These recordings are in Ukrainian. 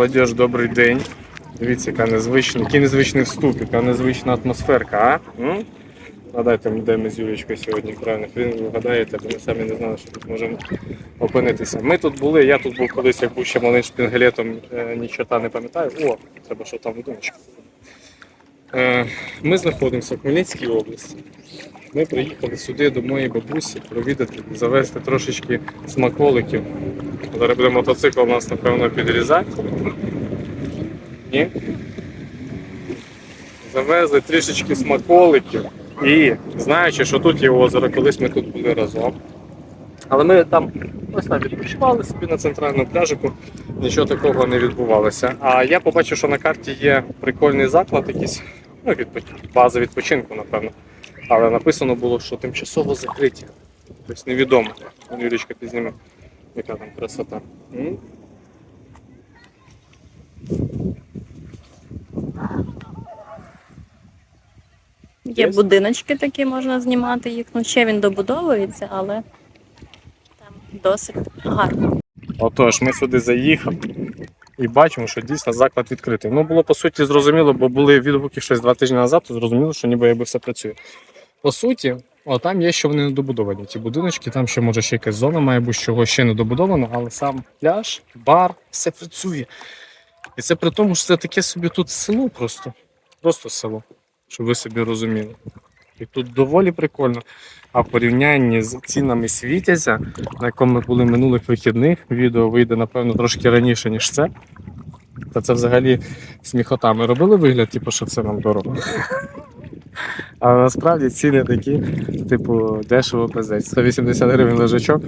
Молодіж, добрий день. Дивіться, яка незвична, який незвичний вступ, яка незвична атмосферка, а? М? Гадайте, де ми з Юлічкою сьогодні, правильно? Ви вгадаєте, бо ми самі не знали, що тут можемо опинитися. Ми тут були, я тут був колись, як був ще малим шпінгалетом, е, нічого не пам'ятаю. О, треба, що там будиночок. Е, Ми знаходимося в Хмельницькій області. Ми приїхали сюди до моєї бабусі провідати, завести трошечки смаколиків. Зараз буде мотоцикл у нас, напевно, підрізати. Ні? Завезли трішечки смаколиків. І знаючи, що тут є озеро, колись ми тут були разом. Але ми там ось там відпочивали собі на центральному пляжику, нічого такого не відбувалося. А я побачив, що на карті є прикольний заклад якийсь, ну, відпо- база відпочинку, напевно. Але написано було, що тимчасово закриті. Тобто невідомо. Юрічка підзніме, яка там красота. Є? будиночки такі, можна знімати їх. Ну, ще він добудовується, але там досить гарно. Отож, ми сюди заїхали і бачимо, що дійсно заклад відкритий. Ну було по суті зрозуміло, бо були відгуки щось два тижні назад, то зрозуміло, що ніби якби все працює. По суті, о, там є, що вони не добудовані. Ті будиночки, там ще може ще якась зона має бути, чого ще не добудовано, але сам пляж, бар, все працює. І це при тому, що це таке собі тут село просто. Просто село, щоб ви собі розуміли. І тут доволі прикольно. А в порівнянні з цінами світязя, на якому ми були минулих вихідних, відео вийде, напевно, трошки раніше, ніж це. Та це взагалі сміхота. Ми робили вигляд, типу, що це нам дорого. А насправді ціни такі, типу, дешево пиздець. 180 гривень лежачок.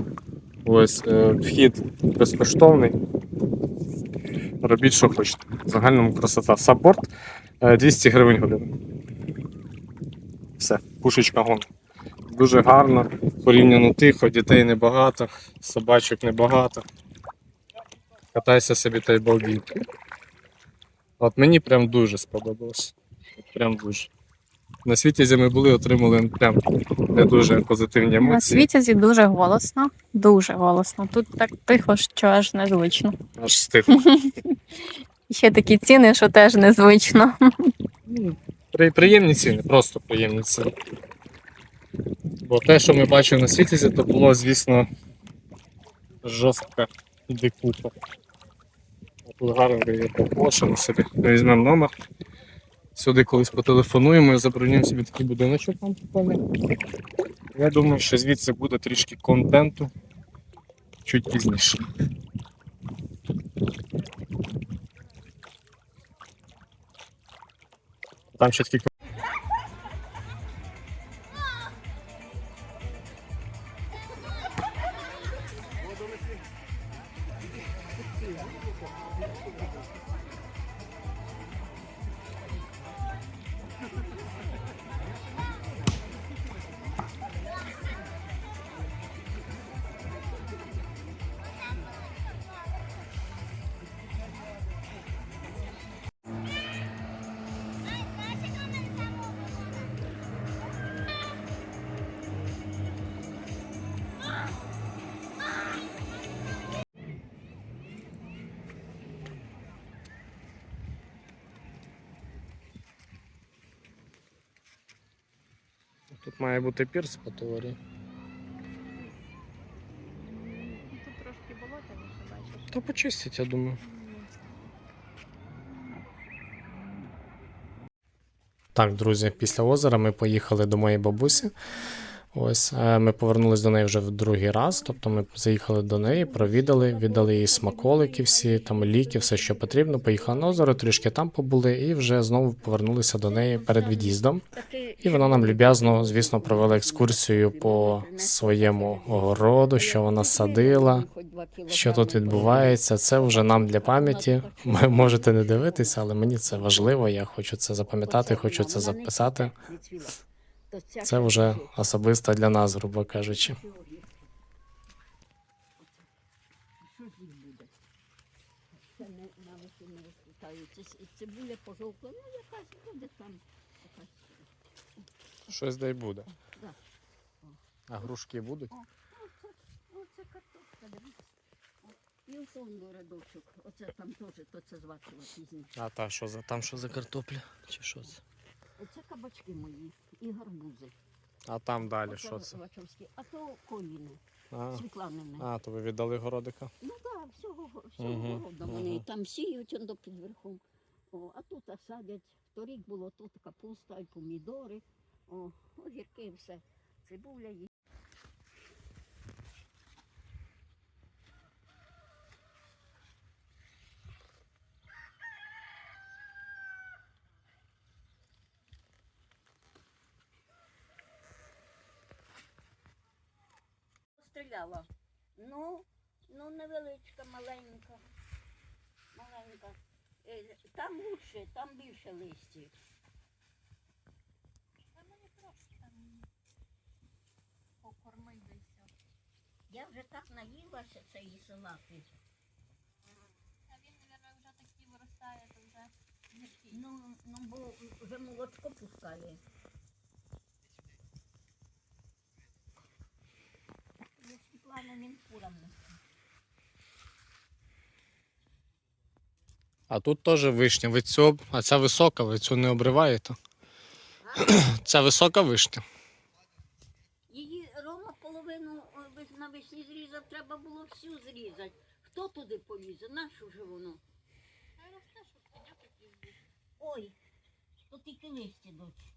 Ось е, вхід безкоштовний. Робіть, що хочете. В загальному красота. Саппорт е, 200 гривень година. Все, пушечка гон. Дуже гарно, порівняно тихо, дітей небагато, собачок небагато. Катайся собі та й балдій. От мені прям дуже сподобалось. Прям дуже. На світі ми були, отримали прям не дуже позитивні емоції. На світязі дуже голосно, дуже голосно. Тут так тихо, що аж незвично. Аж стих. Ще такі ціни, що теж незвично. Ну, При, приємні ціни, просто приємні ціни. Бо те, що ми бачили на світі, то було, звісно, жорстка дикуха. А Тут гарно є покошено собі. Візьмемо номер. Сюди колись потелефонуємо і забронюємо собі такий будиночок там купили. Я думаю, що звідси буде трішки контенту чуть пізніше. Там ще такі Тут має бути пірс по теорії. Тут трошки болотяніше, бачиш. Та почистять, я думаю. Так, друзі, після озера ми поїхали до моєї бабусі. Ось е, ми повернулись до неї вже в другий раз. Тобто ми заїхали до неї, провідали, віддали їй смаколики, всі там ліки, все, що потрібно. Поїхали на озеро, трішки там побули, і вже знову повернулися до неї перед від'їздом. І вона нам люб'язно, звісно, провела екскурсію по своєму огороду, що вона садила, що тут відбувається. Це вже нам для пам'яті. Ви можете не дивитися, але мені це важливо. Я хочу це запам'ятати, хочу це записати. Це вже особисто для нас, грубо кажучи. Це не навесні не розпитаються. І цибуля пожовкла, ну якась буде там. Якась. Щось дай буде. Да. А грушки будуть? Оце картопля, дивіться. О, І ось он рядочок. Оце там теж, то це звачила пізніше. А та що за там що за картопля? Чи що це? Оце кабачки мої і гарбузи. А там далі Оце що це? Вачовські. А то коліни, А, Світланини. а то ви віддали городика? Ну так, всього, го- всього Мгм, городу вони. мгм. Там сіють он до під верхом. О, а тут а садять. Торік було тут капуста і помідори. О, огірки, і все. Цибуля є. Стріляла. Ну, ну невеличка, маленька. Маленька. Е, Там лучше, там більше листів. Я вже так наїлася цієї салати. А він, мабуть, вже такий виростає, то вже гіркий. Ну, ну бо вже молочко пускає. Я Світлана він курам несе. А тут теж вишня. Ви цю, а ця висока, ви цю не обриваєте. Ця висока вишня. Її Рома половину вес- навесні зрізав, треба було всю зрізати. Хто туди полізе? Нащо вже воно? Ой, то тільки листя дочі.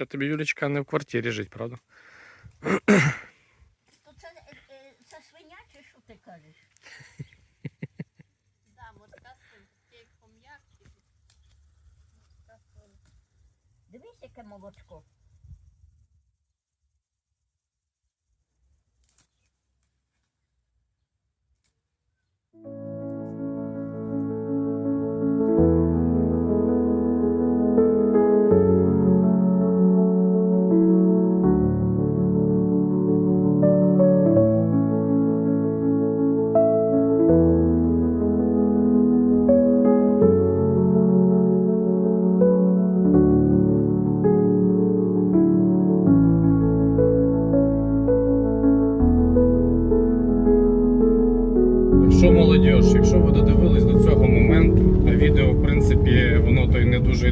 Це тобі, Юлічка, не в квартирі жить, правда? То це, е, е, це свиня чи що ти кажеш? Да, морська свинка, як пом'якші. Дивись, яке молочко.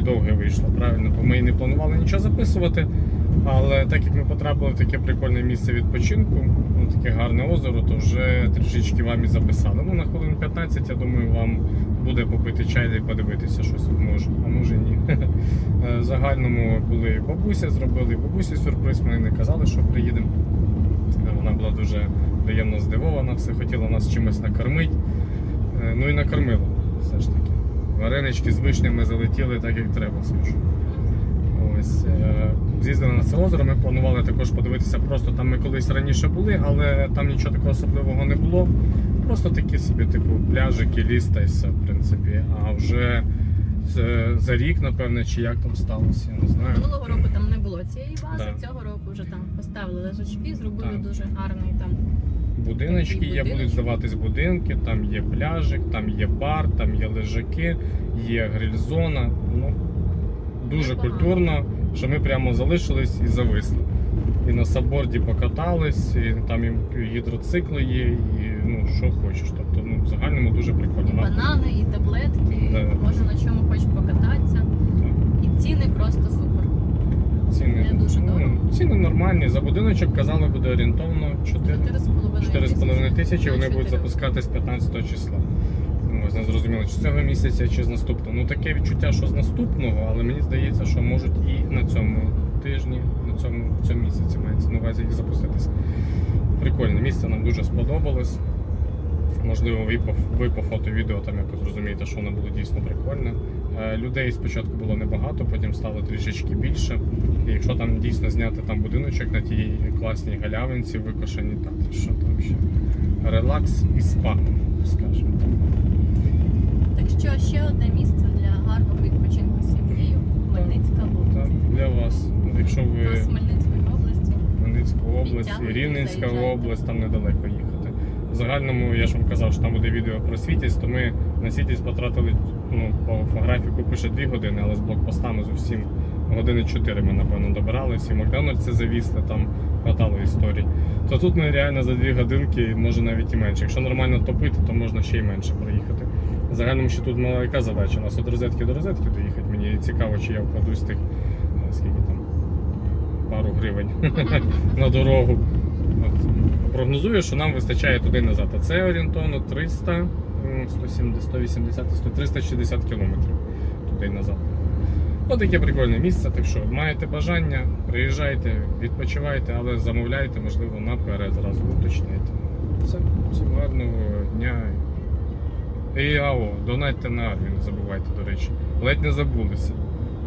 Довге вийшло, правильно? Бо ми і не планували нічого записувати. Але так як ми потрапили в таке прикольне місце відпочинку, ну, таке гарне озеро, то вже трішечки вам і записали. Ну, на хвилин 15, я думаю, вам буде попити чай і подивитися щось може, а може ні. Е, В загальному були бабуся, зробили бабусі сюрприз, ми не казали, що приїдемо. Е, Вона була дуже приємно здивована, все хотіла нас чимось накормити. Е, Ну і накормила все ж таки. Варенички з вишнями залетіли так, як треба. Ось. е, З'їздили на це озеро, ми планували також подивитися. Просто там ми колись раніше були, але там нічого такого особливого не було. Просто такі собі, типу, пляжики, ліс та й все, в принципі. А вже за рік, напевне, чи як там сталося, я не знаю. Минулого року там не було цієї бази, Да. цього року вже там поставили лежачки, зробили Так. дуже гарний там. Будиночки є, будуть здаватись будинки, там є пляжик, там є бар, там є лежаки, є гриль-зона. Ну, дуже культурно, що ми прямо залишились і зависли. І на сабборді покатались, і там і гідроцикли є, і ну, що хочеш. Тобто, ну, в загальному дуже прикольно. І банани, і таблетки, Да. можна на чому хоч покататися. І ціни просто супер. Ціни, Не дуже ну, ціни нормальні. За будиночок казали, буде орієнтовно 4,5 4,5 тисячі вони будуть запускати з 15 числа. Ну, не зрозуміло, чи з цього місяця, чи з наступного. Ну таке відчуття, що з наступного, але мені здається, що можуть і на цьому тижні, на цьому, в цьому місяці мається на увазі їх запуститися. Прикольне місце нам дуже сподобалось. Можливо, ви по, ви по фото відео там якось зрозумієте, що воно було дійсно прикольне. Е, Людей спочатку було небагато, потім стало трішечки більше. І якщо там дійсно зняти там будиночок на тій класній галявинці, викошені так, то що там ще релакс і спа, скажімо так. Так що ще одне місце для гарного відпочинку з сім'єю. Хмельницька Так, область. для вас, якщо ви Хмельницької області. Хмельницька область Рівненська область, там недалеко їхати. В загальному я ж вам казав, що там буде відео про світість, то ми на світість потратили ну, по графіку пише 2 години, але з блокпостами з усім години 4 ми, напевно, добиралися. І в Макдональдсі завісли, там хватало історій. То тут ми реально за 2 годинки, може навіть і менше. Якщо нормально топити, то можна ще й менше проїхати. В загальному ще тут мала яка задача? У нас від розетки до розетки доїхати. Мені цікаво, чи я вкладусь тих, е, скільки там, пару гривень на дорогу. Прогнозую, що нам вистачає туди назад. А це орієнтовно 300, м, 170, 180, 100, 360 кілометрів туди і назад. Ось таке прикольне місце. Так що маєте бажання, приїжджайте, відпочивайте, але замовляйте, можливо, наперед зразу уточняйте. Все, всім гарного дня. І АО, донатьте на армію, не забувайте, до речі. Ледь не забулися.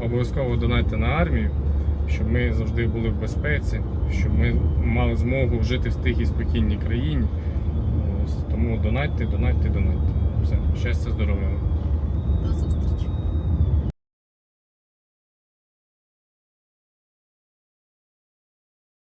Обов'язково донатьте на армію, щоб ми завжди були в безпеці, щоб ми мали змогу жити в тихій спокійній країні. Тому донатьте, донатьте, донатьте. Все, щастя, здоров'я. До